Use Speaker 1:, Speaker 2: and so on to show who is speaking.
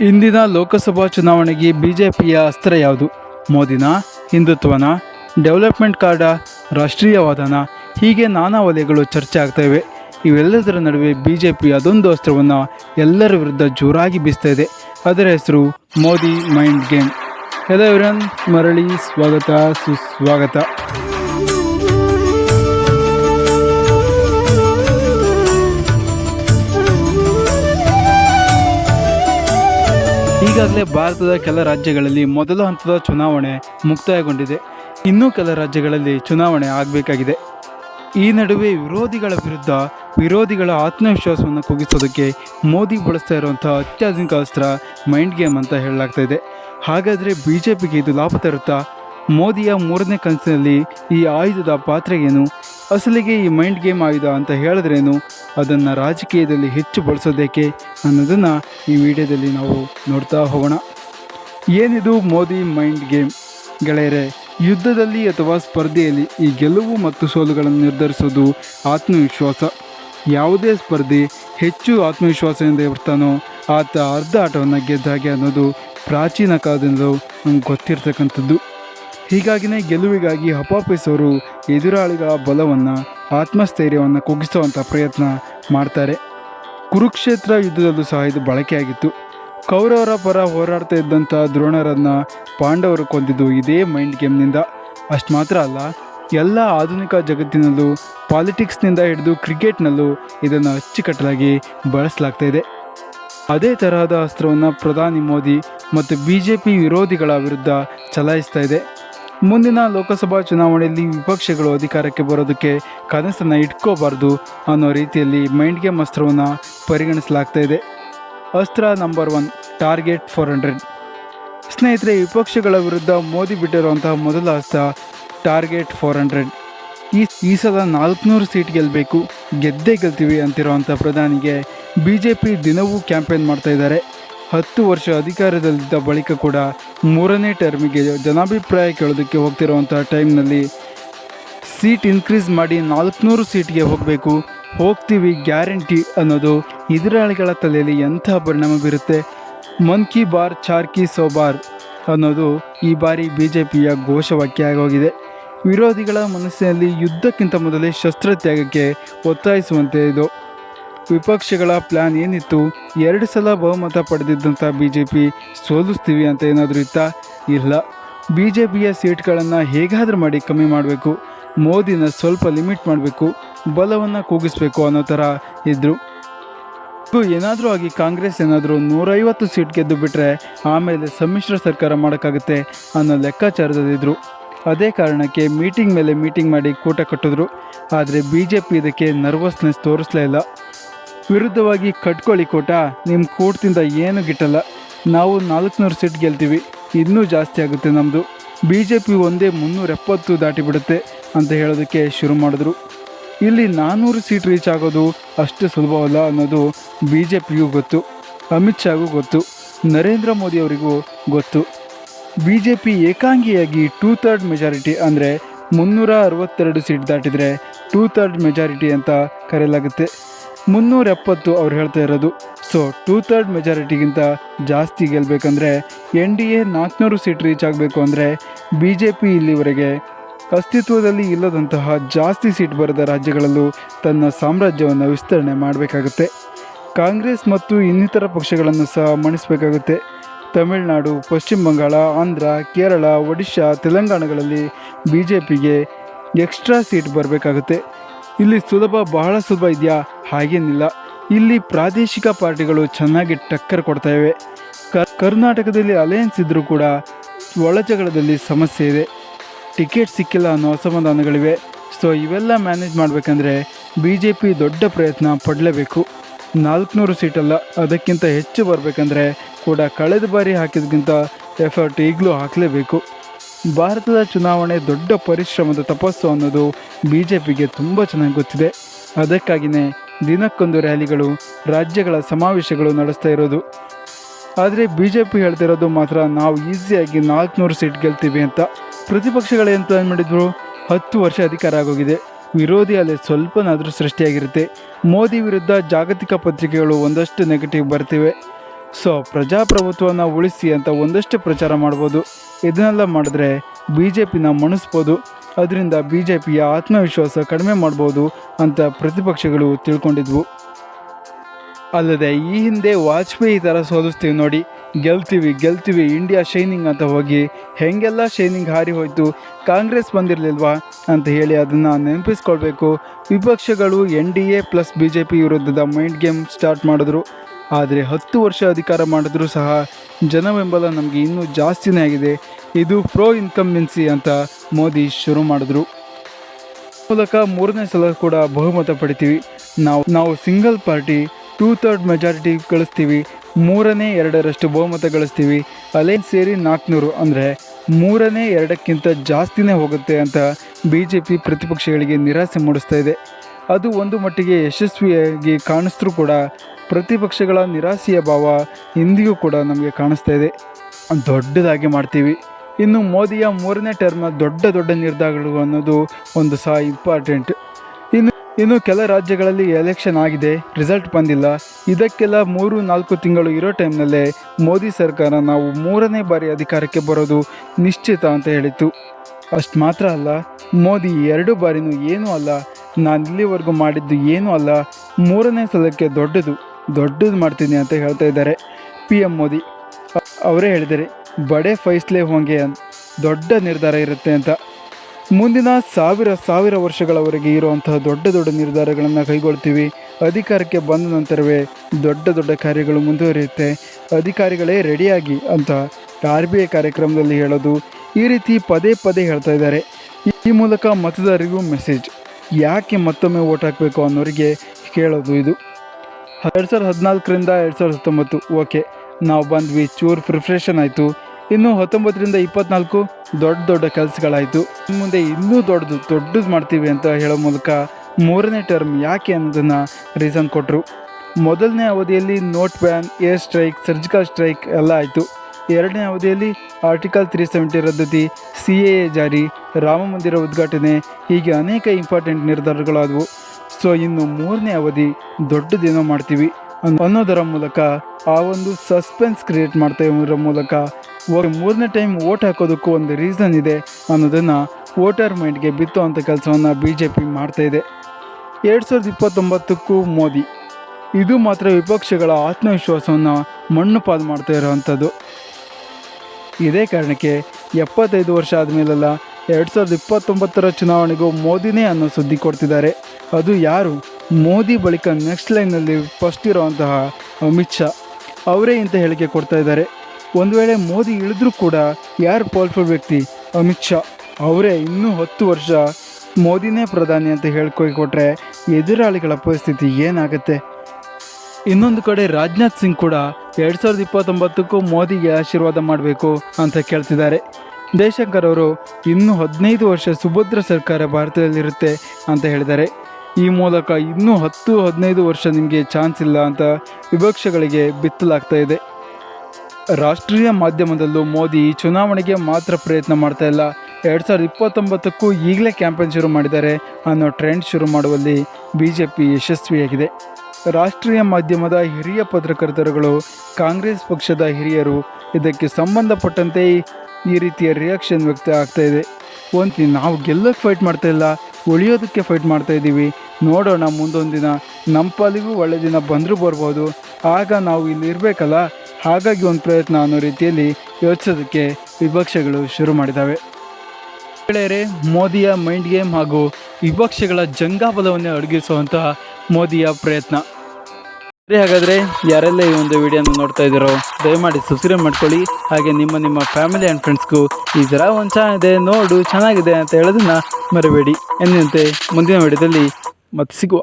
Speaker 1: ಇಂದಿನ ಲೋಕಸಭಾ ಚುನಾವಣೆಗೆ ಬಿಜೆಪಿಯ ಅಸ್ತ್ರ ಯಾವುದು? ಮೋದಿನ, ಹಿಂದುತ್ವನ, ಡೆವಲಪ್ಮೆಂಟ್ ಕಾರ್ಡ, ರಾಷ್ಟ್ರೀಯವಾದನ? ಹೀಗೆ ನಾನಾ ವಲಯಗಳು ಚರ್ಚೆ ಆಗ್ತಾ ಇವೆ. ಇವೆಲ್ಲದರ ನಡುವೆ ಬಿಜೆಪಿ ಅದೊಂದು ಅಸ್ತ್ರವನ್ನು ಎಲ್ಲರ ವಿರುದ್ಧ ಜೋರಾಗಿ ಬೀಸ್ತಾ ಇದೆ. ಅದರ ಹೆಸರು ಮೋದಿ ಮೈಂಡ್ ಗೇಮ್. ಎಲ್ಲ ಮರಳಿ ಸ್ವಾಗತ, ಸುಸ್ವಾಗತ. ಈಗಾಗಲೇ ಭಾರತದ ಕೆಲ ರಾಜ್ಯಗಳಲ್ಲಿ ಮೊದಲ ಹಂತದ ಚುನಾವಣೆ ಮುಕ್ತಾಯಗೊಂಡಿದೆ. ಇನ್ನೂ ಕೆಲ ರಾಜ್ಯಗಳಲ್ಲಿ ಚುನಾವಣೆ ಆಗಬೇಕಾಗಿದೆ. ಈ ನಡುವೆ ವಿರೋಧಿಗಳ ವಿರುದ್ಧ ವಿರೋಧಿಗಳ ಆತ್ಮವಿಶ್ವಾಸವನ್ನು ಕುಗ್ಗಿಸೋದಕ್ಕೆ ಮೋದಿ ಬಳಸ್ತಾ ಇರುವಂಥ ಅತ್ಯಾಧುನಿಕ ಅಸ್ತ್ರ ಮೈಂಡ್ ಗೇಮ್ ಅಂತ ಹೇಳಲಾಗ್ತಾ ಇದೆ. ಹಾಗಾದರೆ ಬಿ ಜೆ ಪಿಗೆ ಇದು ಲಾಭ ತರುತ್ತಾ? ಮೋದಿಯ ಮೂರನೇ ಕನಸಿನಲ್ಲಿ ಈ ಆಯುಧದ ಪಾತ್ರ ಏನು ಅಸಲಿಗೆ ಈ ಮೈಂಡ್ ಗೇಮ್ ಆಯುಧ ಅಂತ ಹೇಳಿದ್ರೇನು? ಅದನ್ನು ರಾಜಕೀಯದಲ್ಲಿ ಹೆಚ್ಚು ಬಳಸೋದೇಕೆ ಅನ್ನೋದನ್ನು ಈ ವಿಡಿಯೋದಲ್ಲಿ ನಾವು ನೋಡ್ತಾ ಹೋಗೋಣ. ಏನಿದು ಮೋದಿ ಮೈಂಡ್ ಗೇಮ್ ಗೆಳೆಯರೆ, ಯುದ್ಧದಲ್ಲಿ ಅಥವಾ ಸ್ಪರ್ಧೆಯಲ್ಲಿ ಈ ಗೆಲುವು ಮತ್ತು ಸೋಲುಗಳನ್ನು ನಿರ್ಧರಿಸೋದು ಆತ್ಮವಿಶ್ವಾಸ. ಯಾವುದೇ ಸ್ಪರ್ಧೆ ಹೆಚ್ಚು ಆತ್ಮವಿಶ್ವಾಸದಿಂದ ಇರ್ತಾನೋ ಆತ ಅರ್ಧ ಆಟವನ್ನು ಗೆದ್ದ ಹಾಗೆ ಅನ್ನೋದು ಪ್ರಾಚೀನ ಕಾಲದಿಂದಲೂ ನಮ್ಗೆ ಗೊತ್ತಿರ್ತಕ್ಕಂಥದ್ದು. ಹೀಗಾಗಿನೇ ಗೆಲುವಿಗಾಗಿ ಹಪಾಪಿಸೋರು ಎದುರಾಳಿಗಳ ಬಲವನ್ನು, ಆತ್ಮಸ್ಥೈರ್ಯವನ್ನು ಕುಗ್ಗಿಸುವಂಥ ಪ್ರಯತ್ನ ಮಾಡ್ತಾರೆ. ಕುರುಕ್ಷೇತ್ರ ಯುದ್ಧದಲ್ಲೂ ಸಹ ಇದು ಬಳಕೆಯಾಗಿತ್ತು. ಕೌರವರ ಪರ ಹೋರಾಡ್ತಾ ಇದ್ದಂಥ ದ್ರೋಣರನ್ನು ಪಾಂಡವರು ಕೊಂದಿದ್ದು ಇದೇ ಮೈಂಡ್ ಗೇಮ್ನಿಂದ ಅಷ್ಟು ಮಾತ್ರ ಅಲ್ಲ, ಎಲ್ಲ ಆಧುನಿಕ ಜಗತ್ತಿನಲ್ಲೂ ಪಾಲಿಟಿಕ್ಸ್ನಿಂದ ಹಿಡಿದು ಕ್ರಿಕೆಟ್ನಲ್ಲೂ ಇದನ್ನು ಅಚ್ಚುಕಟ್ಟಲಾಗಿ ಬಳಸಲಾಗ್ತಾ ಇದೆ. ಅದೇ ತರಹದ ಅಸ್ತ್ರವನ್ನು ಪ್ರಧಾನಿ ಮೋದಿ ಮತ್ತು ಬಿ ಜೆ ಪಿ ವಿರೋಧಿಗಳ ವಿರುದ್ಧ ಚಲಾಯಿಸ್ತಾ ಇದೆ. ಮುಂದಿನ ಲೋಕಸಭಾ ಚುನಾವಣೆಯಲ್ಲಿ ವಿಪಕ್ಷಗಳು ಅಧಿಕಾರಕ್ಕೆ ಬರೋದಕ್ಕೆ ಕನಸನ್ನು ಇಟ್ಕೋಬಾರ್ದು ಅನ್ನೋ ರೀತಿಯಲ್ಲಿ ಮೈಂಡ್ ಗೇಮ್ ಅಸ್ತ್ರವನ್ನು ಪರಿಗಣಿಸಲಾಗ್ತಾ ಇದೆ. ಅಸ್ತ್ರ number one target four hundred ಸ್ನೇಹಿತರೆ, ವಿಪಕ್ಷಗಳ ವಿರುದ್ಧ ಮೋದಿ ಬಿಟ್ಟಿರುವಂತಹ ಮೊದಲ ಅಸ್ತ್ರ ಟಾರ್ಗೆಟ್ ಫೋರ್ ಹಂಡ್ರೆಡ್ ಈ ಈ ಸಲ ನಾಲ್ಕುನೂರು ಸೀಟ್ ಗೆಲ್ಲಬೇಕು ಗೆದ್ದೇ ಗೆಲ್ತೀವಿ ಅಂತಿರುವಂಥ ಪ್ರಧಾನಿಗೆ ಬಿ ಜೆ ಪಿ ದಿನವೂ ಕ್ಯಾಂಪೇನ್ ಮಾಡ್ತಾ ಇದ್ದಾರೆ. ಹತ್ತು ವರ್ಷ ಅಧಿಕಾರದಲ್ಲಿದ್ದ ಬಳಿಕ ಕೂಡ ಮೂರನೇ ಟರ್ಮಿಗೆ ಜನಾಭಿಪ್ರಾಯ ಕೇಳೋದಕ್ಕೆ ಹೋಗ್ತಿರುವಂಥ ಟೈಮ್ನಲ್ಲಿ ಸೀಟ್ ಇನ್ಕ್ರೀಸ್ ಮಾಡಿ ನಾಲ್ಕುನೂರು ಸೀಟ್ಗೆ ಹೋಗಬೇಕು, ಹೋಗ್ತೀವಿ ಗ್ಯಾರಂಟಿ ಅನ್ನೋದು ಎದುರಾಳಿಗಳ ತಲೆಯಲ್ಲಿ ಎಂಥ ಪರಿಣಾಮ ಬೀರುತ್ತೆ ಮನ್ ಕಿ ಬಾರ್, ಚಾರ್ ಕಿ ಸೋ ಬಾರ್ ಅನ್ನೋದು ಈ ಬಾರಿ ಬಿ ಜೆ ಪಿಯ ಘೋಷವಾಕ್ಯ ಆಗೋಗಿದೆ. ವಿರೋಧಿಗಳ ಮನಸ್ಸಿನಲ್ಲಿ ಯುದ್ಧಕ್ಕಿಂತ ಮೊದಲೇ ಶಸ್ತ್ರತ್ಯಾಗಕ್ಕೆ ಒತ್ತಾಯಿಸುವಂತೆ ಇದು. ವಿಪಕ್ಷಗಳ ಪ್ಲಾನ್ ಏನಿತ್ತು? ಎರಡು ಸಲ ಬಹುಮತ ಪಡೆದಿದ್ದಂಥ ಬಿ ಜೆ ಪಿ ಸೋಲಿಸ್ತೀವಿ ಅಂತ ಏನಾದರೂ ಇತ್ತಾ? ಇಲ್ಲ. ಬಿ ಜೆ ಪಿಯ ಸೀಟ್ಗಳನ್ನು ಹೇಗಾದರೂ ಮಾಡಿ ಕಮ್ಮಿ ಮಾಡಬೇಕು. ಮೋದಿನ ಸ್ವಲ್ಪ ಲಿಮಿಟ್ ಮಾಡಬೇಕು. ಬಲವನ್ನು ಕೂಗಿಸ್ಬೇಕು ಅನ್ನೋ ಥರ ಇದ್ದರು ಏನಾದರೂ ಆಗಿ ಕಾಂಗ್ರೆಸ್ ಏನಾದರೂ ನೂರೈವತ್ತು ಸೀಟ್ ಗೆದ್ದು ಬಿಟ್ಟರೆ ಆಮೇಲೆ ಸಮ್ಮಿಶ್ರ ಸರ್ಕಾರ ಮಾಡೋಕ್ಕಾಗುತ್ತೆ ಅನ್ನೋ ಲೆಕ್ಕಾಚಾರದಲ್ಲಿದ್ದರು ಅದೇ ಕಾರಣಕ್ಕೆ ಮೀಟಿಂಗ್ ಮೇಲೆ ಮೀಟಿಂಗ್ ಮಾಡಿ ಕೂಟ ಕಟ್ಟಿದ್ರು. ಆದರೆ ಬಿ ಜೆ ಪಿ ಇದಕ್ಕೆ ನರ್ವಸ್ನೆಸ್ ತೋರಿಸಲೇ ಇಲ್ಲ. ವಿರುದ್ಧವಾಗಿ ಕಟ್ಕೊಳ್ಳಿ ಕೋಟ. ನಿಮ್ಮ ಕೂಟದಿಂದ ಏನು ಗಿಟ್ಟಲ್ಲ. ನಾವು ನಾಲ್ಕುನೂರು ಸೀಟ್ ಗೆಲ್ತೀವಿ. ಇನ್ನೂ ಜಾಸ್ತಿ ಆಗುತ್ತೆ ನಮ್ಮದು ಬಿ ಜೆ ಪಿ ಒಂದೇ ಮುನ್ನೂರ ಎಪ್ಪತ್ತು ದಾಟಿ ಬಿಡುತ್ತೆ ಅಂತ ಹೇಳೋದಕ್ಕೆ ಶುರು ಮಾಡಿದ್ರು. ಇಲ್ಲಿ ನಾನ್ನೂರು ಸೀಟ್ ರೀಚ್ ಆಗೋದು ಅಷ್ಟು ಸುಲಭವಲ್ಲ ಅನ್ನೋದು ಬಿ ಜೆ ಪಿಗೂ ಗೊತ್ತು. ಅಮಿತ್ ಶಾಗೂ ಗೊತ್ತು. ನರೇಂದ್ರ ಮೋದಿ ಅವರಿಗೂ ಗೊತ್ತು. ಬಿ ಜೆ ಪಿ ಏಕಾಂಗಿಯಾಗಿ ಟೂ ಥರ್ಡ್ ಮೆಜಾರಿಟಿ ಅಂದರೆ ಮುನ್ನೂರ ಅರವತ್ತೆರಡು ಸೀಟ್ ದಾಟಿದರೆ ಟೂ ಥರ್ಡ್ ಮೆಜಾರಿಟಿ ಅಂತ ಕರೆಯಲಾಗುತ್ತೆ. ಮುನ್ನೂರ ಎಪ್ಪತ್ತು ಅವ್ರು ಹೇಳ್ತಾ ಇರೋದು. ಸೊ ಟೂ ಥರ್ಡ್ ಮೆಜಾರಿಟಿಗಿಂತ ಜಾಸ್ತಿ ಗೆಲ್ಲಬೇಕಂದ್ರೆ ಎನ್ ಡಿ ಎ ನಾಲ್ಕುನೂರು ಸೀಟ್ ರೀಚ್ ಆಗಬೇಕು ಅಂದರೆ ಬಿ ಜೆ ಪಿ ಇಲ್ಲಿವರೆಗೆ ಅಸ್ತಿತ್ವದಲ್ಲಿ ಇಲ್ಲದಂತಹ ಜಾಸ್ತಿ ಸೀಟ್ ಬರೆದ ರಾಜ್ಯಗಳಲ್ಲೂ ತನ್ನ ಸಾಮ್ರಾಜ್ಯವನ್ನು ವಿಸ್ತರಣೆ ಮಾಡಬೇಕಾಗುತ್ತೆ. ಕಾಂಗ್ರೆಸ್ ಮತ್ತು ಇನ್ನಿತರ ಪಕ್ಷಗಳನ್ನು ಸಹ ಮಣಿಸಬೇಕಾಗುತ್ತೆ. ತಮಿಳುನಾಡು, ಪಶ್ಚಿಮ ಬಂಗಾಳ, ಆಂಧ್ರ, ಕೇರಳ, ಒಡಿಶಾ, ತೆಲಂಗಾಣಗಳಲ್ಲಿ ಬಿ ಜೆ ಪಿಗೆ ಎಕ್ಸ್ಟ್ರಾ ಸೀಟ್ ಬರಬೇಕಾಗುತ್ತೆ. ಇಲ್ಲಿ ಸುಲಭ ಬಹಳ ಸುಲಭ ಇದೆಯಾ? ಹಾಗೇನಿಲ್ಲ. ಇಲ್ಲಿ ಪ್ರಾದೇಶಿಕ ಪಾರ್ಟಿಗಳು ಚೆನ್ನಾಗಿ ಟಕ್ಕರ್ ಕೊಡ್ತಾ ಇವೆ. ಕ- ಕರ್ನಾಟಕದಲ್ಲಿ ಅಲಯನ್ಸ್ ಇದ್ದರೂ ಕೂಡ ಒಳಜಗಳದಲ್ಲಿ ಸಮಸ್ಯೆ ಇದೆ. ಟಿಕೆಟ್ ಸಿಕ್ಕಿಲ್ಲ ಅನ್ನೋ ಅಸಮಾಧಾನಗಳಿವೆ. ಸೊ, ಇವೆಲ್ಲ ಮ್ಯಾನೇಜ್ ಮಾಡಬೇಕಂದ್ರೆ ಬಿ ಜೆ ಪಿ ದೊಡ್ಡ ಪ್ರಯತ್ನ ಪಡಲೇಬೇಕು. ನಾಲ್ಕುನೂರು ಸೀಟಲ್ಲ, ಅದಕ್ಕಿಂತ ಹೆಚ್ಚು ಬರಬೇಕಂದ್ರೆ ಕೂಡ ಕಳೆದ ಬಾರಿ ಹಾಕಿದ್ಕಿಂತ ಎಫರ್ಟ್ ಈಗಲೂ ಹಾಕಲೇಬೇಕು. ಭಾರತದ ಚುನಾವಣೆ ದೊಡ್ಡ ಪರಿಶ್ರಮದ ತಪಸ್ಸು ಅನ್ನೋದು ಬಿ ಜೆ ಪಿಗೆ ತುಂಬ ಚೆನ್ನಾಗಿ ಗೊತ್ತಿದೆ. ಅದಕ್ಕಾಗಿಯೇ ದಿನಕ್ಕೊಂದು ರ್ಯಾಲಿಗಳು, ರಾಜ್ಯಗಳ ಸಮಾವೇಶಗಳು ನಡೆಸ್ತಾ ಇರೋದು. ಆದರೆ ಬಿ ಜೆ ಪಿ ಹೇಳ್ತಿರೋದು ಮಾತ್ರ ನಾವು ಈಸಿಯಾಗಿ ನಾಲ್ಕುನೂರು ಸೀಟ್ ಗೆಲ್ತೀವಿ ಅಂತ. ಪ್ರತಿಪಕ್ಷಗಳು ಏನು ಪ್ಲಾನ್ ಮಾಡಿದ್ರು? ಹತ್ತು ವರ್ಷ ಅಧಿಕಾರ ಆಗೋಗಿದೆ. ವಿರೋಧಿ ಅಲೆ ಸ್ವಲ್ಪನಾದರೂ ಸೃಷ್ಟಿಯಾಗಿರುತ್ತೆ. ಮೋದಿ ವಿರುದ್ಧ ಜಾಗತಿಕ ಪತ್ರಿಕೆಗಳು ಒಂದಷ್ಟು ನೆಗೆಟಿವ್ ಬರ್ತಿವೆ. ಸೊ ಪ್ರಜಾಪ್ರಭುತ್ವನ ಉಳಿಸಿ ಅಂತ ಒಂದಷ್ಟು ಪ್ರಚಾರ ಮಾಡ್ಬೋದು. ಇದನ್ನೆಲ್ಲ ಮಾಡಿದ್ರೆ ಬಿ ಜೆ ಪಿನ ಮಣಿಸ್ಬೋದು. ಅದರಿಂದ ಬಿ ಜೆ ಪಿಯ ಆತ್ಮವಿಶ್ವಾಸ ಕಡಿಮೆ ಮಾಡ್ಬೋದು ಅಂತ ಪ್ರತಿಪಕ್ಷಗಳು ತಿಳ್ಕೊಂಡಿದ್ವು. ಅಲ್ಲದೆ ಈ ಹಿಂದೆ ವಾಜಪೇಯಿ ಥರ ಸೋಲಿಸ್ತೀವಿ ನೋಡಿ. ಗೆಲ್ತೀವಿ ಗೆಲ್ತೀವಿ, ಇಂಡಿಯಾ ಶೈನಿಂಗ್ ಅಂತ ಹೋಗಿ ಹೆಂಗೆಲ್ಲ ಶೈನಿಂಗ್ ಹಾರಿ ಹೋಯಿತು, ಕಾಂಗ್ರೆಸ್ ಬಂದಿರಲಿಲ್ವಾ ಅಂತ ಹೇಳಿ ಅದನ್ನು ನೆನಪಿಸ್ಕೊಳ್ಬೇಕು. ವಿಪಕ್ಷಗಳು N D A plus B J P ವಿರುದ್ಧದ ಮೈಂಡ್ ಗೇಮ್ ಸ್ಟಾರ್ಟ್ ಮಾಡಿದ್ರು. ಆದರೆ ಹತ್ತು ವರ್ಷ ಅಧಿಕಾರ ಮಾಡಿದ್ರೂ ಸಹ ಜನ ಬೆಂಬಲ ನಮಗೆ ಇನ್ನೂ ಜಾಸ್ತಿನೇ ಆಗಿದೆ. ಇದು ಪ್ರೋ ಇನ್ಕಂಬೆನ್ಸಿ ಅಂತ ಮೋದಿ ಶುರು ಮಾಡಿದ್ರು. ಮೂಲಕ ಮೂರನೇ ಸಲ ಕೂಡ ಬಹುಮತ ಪಡಿತೀವಿ. ನಾವು ನಾವು single party two third majority ಗಳಿಸ್ತೀವಿ. ಮೂರನೇ ಎರಡರಷ್ಟು ಬಹುಮತ ಗಳಿಸ್ತೀವಿ. ಅಲೆ ಸೇರಿ ನಾಲ್ಕುನೂರು ಅಂದರೆ ಮೂರನೇ ಎರಡಕ್ಕಿಂತ ಜಾಸ್ತಿನೇ ಹೋಗುತ್ತೆ ಅಂತ ಬಿ ಜೆ ಪಿ ಪ್ರತಿಪಕ್ಷಗಳಿಗೆ ನಿರಾಸೆ ಮೂಡಿಸ್ತಾ ಇದೆ. ಅದು ಒಂದು ಮಟ್ಟಿಗೆ ಯಶಸ್ವಿಯಾಗಿ ಕಾಣಿಸ್ತರೂ ಕೂಡ ಪ್ರತಿಪಕ್ಷಗಳ ನಿರಾಸೆಯ ಭಾವ ಇಂದಿಗೂ ಕೂಡ ನಮಗೆ ಕಾಣಿಸ್ತಾ ಇದೆ. ದೊಡ್ಡದಾಗಿ ಮಾಡ್ತೀವಿ. ಇನ್ನು ಮೋದಿಯ ಮೂರನೇ ಟರ್ಮ್ ದೊಡ್ಡ ದೊಡ್ಡ ನಿರ್ಧಾರಗಳು ಅನ್ನೋದು ಒಂದು ಸಹ ಇಂಪಾರ್ಟೆಂಟ್ ಇನ್ನು ಇನ್ನು ಕೆಲ ರಾಜ್ಯಗಳಲ್ಲಿ ಎಲೆಕ್ಷನ್ ಆಗಿದೆ ರಿಸಲ್ಟ್ ಬಂದಿಲ್ಲ. ಇದಕ್ಕೆಲ್ಲ ಮೂರು, ನಾಲ್ಕು ತಿಂಗಳು ಇರೋ ಟೈಮ್ನಲ್ಲೇ ಮೋದಿ ಸರ್ಕಾರ ನಾವು ಮೂರನೇ ಬಾರಿ ಅಧಿಕಾರಕ್ಕೆ ಬರೋದು ನಿಶ್ಚಿತ ಅಂತ ಹೇಳಿತ್ತು. ಅಷ್ಟು ಮಾತ್ರ ಅಲ್ಲ, ಮೋದಿ ಎರಡು ಬಾರಿನೂ ಏನೂ ಅಲ್ಲ ನಾನು ಇಲ್ಲಿವರೆಗೂ ಮಾಡಿದ್ದು ಏನೂ ಅಲ್ಲ. ಮೂರನೇ ಸಲಕ್ಕೆ ದೊಡ್ಡದು. ದೊಡ್ಡದು ಮಾಡ್ತೀನಿ ಅಂತ ಹೇಳ್ತಾ ಇದ್ದಾರೆ ಪಿ ಎಂ ಮೋದಿ. ಅವರೇ ಹೇಳಿದರೆ ಬಡೆ ಫೈಸ್ಲೆ ಹೋಂಗೆ ದೊಡ್ಡ ನಿರ್ಧಾರ ಇರುತ್ತೆ ಅಂತ. ಮುಂದಿನ ಸಾವಿರ ಸಾವಿರ ವರ್ಷಗಳವರೆಗೆ ಇರುವಂತಹ ದೊಡ್ಡ ದೊಡ್ಡ ನಿರ್ಧಾರಗಳನ್ನು ಕೈಗೊಳ್ತೀವಿ. ಅಧಿಕಾರಕ್ಕೆ ಬಂದ ನಂತರವೇ ದೊಡ್ಡ ದೊಡ್ಡ ಕಾರ್ಯಗಳು ಮುಂದುವರಿಯುತ್ತೆ. ಅಧಿಕಾರಿಗಳೇ ರೆಡಿಯಾಗಿ ಅಂತ ಆರ್ ಬಿ ಐ ಕಾರ್ಯಕ್ರಮದಲ್ಲಿ ಹೇಳೋದು ಈ ರೀತಿ ಪದೇ ಪದೇ ಹೇಳ್ತಾ ಇದ್ದಾರೆ. ಈ ಮೂಲಕ ಮತದಾರರಿಗೂ ಮೆಸೇಜ್. ಯಾಕೆ ಮತ್ತೊಮ್ಮೆ ಓಟ್ ಹಾಕಬೇಕು ಅನ್ನೋರಿಗೆ ಕೇಳೋದು ಇದು. ಎರಡು ಸಾವಿರದ ಹದಿನಾಲ್ಕರಿಂದ ಎರಡು ಸಾವಿರದ ಹತ್ತೊಂಬತ್ತು. ಓಕೆ, ನಾವು ಬಂದ್ವಿ, ಚೂರು ಪ್ರಿಪ್ರೇಷನ್ ಆಯಿತು. ಇನ್ನು ಹತ್ತೊಂಬತ್ತರಿಂದ ಇಪ್ಪತ್ನಾಲ್ಕು ದೊಡ್ಡ ದೊಡ್ಡ ಕೆಲಸಗಳಾಯಿತು. ಮುಂದೆ ಇನ್ನೂ ದೊಡ್ಡದು ದೊಡ್ಡದು ಮಾಡ್ತೀವಿ ಅಂತ ಹೇಳೋ ಮೂಲಕ ಮೂರನೇ ಟರ್ಮ್ ಯಾಕೆ ಅನ್ನೋದನ್ನು ರೀಸನ್ ಕೊಟ್ಟರು ಮೊದಲನೇ ಅವಧಿಯಲ್ಲಿ note ban air strike surgical strike ಎಲ್ಲ ಆಯಿತು. ಎರಡನೇ ಅವಧಿಯಲ್ಲಿ ಆರ್ಟಿಕಲ್ ತ್ರೀ ಸೆವೆಂಟಿ ರದ್ದತಿ ಸಿ ಎ ಜಾರಿ, ರಾಮ ಮಂದಿರ ಉದ್ಘಾಟನೆ, ಹೀಗೆ ಅನೇಕ ಇಂಪಾರ್ಟೆಂಟ್ ನಿರ್ಧಾರಗಳಾದವು. ಸೊ, ಇನ್ನು ಮೂರನೇ ಅವಧಿ ದೊಡ್ಡದೇನೋ ಮಾಡ್ತೀವಿ ಅನ್- ಅನ್ನೋದರ ಮೂಲಕ, ಆ ಒಂದು ಸಸ್ಪೆನ್ಸ್ ಕ್ರಿಯೇಟ್ ಮಾಡ್ತಾ ಇರೋ ಮೂಲಕ ಮೂರನೇ ಟೈಮ್ ಓಟ್ ಹಾಕೋದಕ್ಕೂ ಒಂದು ರೀಸನ್ ಇದೆ ಅನ್ನೋದನ್ನು ವೋಟರ್ ಮೈಂಡ್ಗೆ ಬಿತ್ತೋ ಅಂಥ ಕೆಲಸವನ್ನು ಬಿ ಜೆ ಪಿ ಮಾಡ್ತಾ ಇದೆ. ಎರಡು ಸಾವಿರದ ಇಪ್ಪತ್ತೊಂಬತ್ತಕ್ಕೂ ಮೋದಿ. ಇದು ಮಾತ್ರ ವಿಪಕ್ಷಗಳ ಆತ್ಮವಿಶ್ವಾಸವನ್ನು ಮಣ್ಣು ಪಾಲು ಮಾಡ್ತಾ ಇರೋವಂಥದ್ದು ಇದೇ ಕಾರಣಕ್ಕೆ ಎಪ್ಪತ್ತೈದು ವರ್ಷ ಆದಮೇಲೆಲ್ಲ ಎರಡು ಸಾವಿರದ ಇಪ್ಪತ್ತೊಂಬತ್ತರ ಚುನಾವಣೆಗೂ ಮೋದಿನೇ ಅನ್ನೋ ಸುದ್ದಿ ಕೊಡ್ತಿದ್ದಾರೆ. ಅದು ಯಾರು? ಮೋದಿ ಬಳಿಕ ನೆಕ್ಸ್ಟ್ ಲೈನಲ್ಲಿ ಫಸ್ಟ್ ಇರೋವಂತಹ ಅಮಿತ್ ಶಾ. ಅವರೇ ಇಂಥ ಹೇಳಿಕೆ ಕೊಡ್ತಾ ಇದ್ದಾರೆ. ಒಂದು ವೇಳೆ ಮೋದಿ ಇಳಿದ್ರೂ ಕೂಡ ಯಾರು ಪವರ್ಫುಲ್ ವ್ಯಕ್ತಿ? ಅಮಿತ್ ಶಾ. ಅವರೇ ಇನ್ನೂ ಹತ್ತು ವರ್ಷ ಮೋದಿನೇ ಪ್ರಧಾನಿ ಅಂತ ಹೇಳ್ಕೊಟ್ರೆ ಕೊಟ್ರೆ ಎದುರಾಳಿಗಳ ಪರಿಸ್ಥಿತಿ ಏನಾಗುತ್ತೆ? ಇನ್ನೊಂದು ಕಡೆ ರಾಜನಾಥ್ ಸಿಂಗ್ ಕೂಡ ಎರಡ್ ಸಾವಿರದ ಇಪ್ಪತ್ತೊಂಬತ್ತಕ್ಕೂ ಮೋದಿಗೆ ಆಶೀರ್ವಾದ ಮಾಡಬೇಕು ಅಂತ ಕೇಳ್ತಿದ್ದಾರೆ. ಜಯಶಂಕರ್ ಅವರು ಇನ್ನೂ ಹದಿನೈದು ವರ್ಷ ಸುಭದ್ರ ಸರ್ಕಾರ ಭಾರತದಲ್ಲಿರುತ್ತೆ ಅಂತ ಹೇಳಿದ್ದಾರೆ. ಈ ಮೂಲಕ ಇನ್ನೂ ಹತ್ತು ಹದಿನೈದು ವರ್ಷ ನಿಮಗೆ ಚಾನ್ಸ್ ಇಲ್ಲ ಅಂತ ವಿಪಕ್ಷಗಳಿಗೆ ಬಿತ್ತಲಾಗ್ತಾ ಇದೆ. ರಾಷ್ಟ್ರೀಯ ಮಾಧ್ಯಮದಲ್ಲೂ ಮೋದಿ ಚುನಾವಣೆಗೆ ಮಾತ್ರ ಪ್ರಯತ್ನ ಮಾಡ್ತಾ ಇಲ್ಲ. ಎರಡು ಸಾವಿರದ ಇಪ್ಪತ್ತೊಂಬತ್ತಕ್ಕೂ ಈಗಲೇ ಕ್ಯಾಂಪೇನ್ ಶುರು ಮಾಡಿದ್ದಾರೆ ಅನ್ನೋ ಟ್ರೆಂಡ್ ಶುರು ಮಾಡುವಲ್ಲಿ ಬಿ ಜೆ ಪಿ ಯಶಸ್ವಿಯಾಗಿದೆ. ರಾಷ್ಟ್ರೀಯ ಮಾಧ್ಯಮದ ಹಿರಿಯ ಪತ್ರಕರ್ತರುಗಳು, ಕಾಂಗ್ರೆಸ್ ಪಕ್ಷದ ಹಿರಿಯರು ಇದಕ್ಕೆ ಸಂಬಂಧಪಟ್ಟಂತೆ ಈ ರೀತಿಯ ರಿಯಾಕ್ಷನ್ ವ್ಯಕ್ತ ಆಗ್ತಾ ಇದೆ. ಒಂದು ನಾವು ಗೆಲ್ಲೋಕ್ಕೆ ಫೈಟ್ ಮಾಡ್ತಾ ಇಲ್ಲ, ಉಳಿಯೋದಕ್ಕೆ ಫೈಟ್ ಮಾಡ್ತಾ ಇದ್ದೀವಿ. ನೋಡೋಣ ಮುಂದೊಂದು ದಿನ ನಮ್ಮ ಪಾಲಿಗೂ ಒಳ್ಳೆ ದಿನ ಬಂದರೂ ಬರ್ಬೋದು. ಆಗ ನಾವು ಇಲ್ಲಿ ಇರಬೇಕಲ್ಲ? ಹಾಗಾಗಿ ಒಂದು ಪ್ರಯತ್ನ ಅನ್ನೋ ರೀತಿಯಲ್ಲಿ ಯೋಚಿಸೋದಕ್ಕೆ ವಿಪಕ್ಷಗಳು ಶುರು ಮಾಡಿದ್ದಾವೆ. ಗೆಳೆಯರೇ ಮೋದಿಯ ಮೈಂಡ್ ಗೇಮ್ ಹಾಗೂ ವಿಪಕ್ಷಗಳ ಜಂಗಾಬಲವನ್ನೇ ಅಡಗಿಸುವಂತಹ ಮೋದಿಯ ಪ್ರಯತ್ನ. ಹಾಗಾದರೆ ಯಾರೆಲ್ಲ ಈ ಒಂದು ವಿಡಿಯೋನ ನೋಡ್ತಾ ಇದ್ದೀರೋ, ದಯಮಾಡಿ ಸಬ್ಸ್ಕ್ರೈಬ್ ಮಾಡ್ಕೊಳ್ಳಿ. ಹಾಗೆ ನಿಮ್ಮ ನಿಮ್ಮ ಫ್ಯಾಮಿಲಿ ಆ್ಯಂಡ್ ಫ್ರೆಂಡ್ಸ್ಗೂ ಈ ಥರ ಒಂದು ಚೆನ್ನಾಗಿದೆ ನೋಡು, ಚೆನ್ನಾಗಿದೆ ಅಂತ ಹೇಳೋದನ್ನ ಮರಿಬೇಡಿ. ಎಂದಿನಂತೆ ಮುಂದಿನ ವಿಡಿಯೋದಲ್ಲಿ ಮತ್ತೆ ಸಿಗುವ.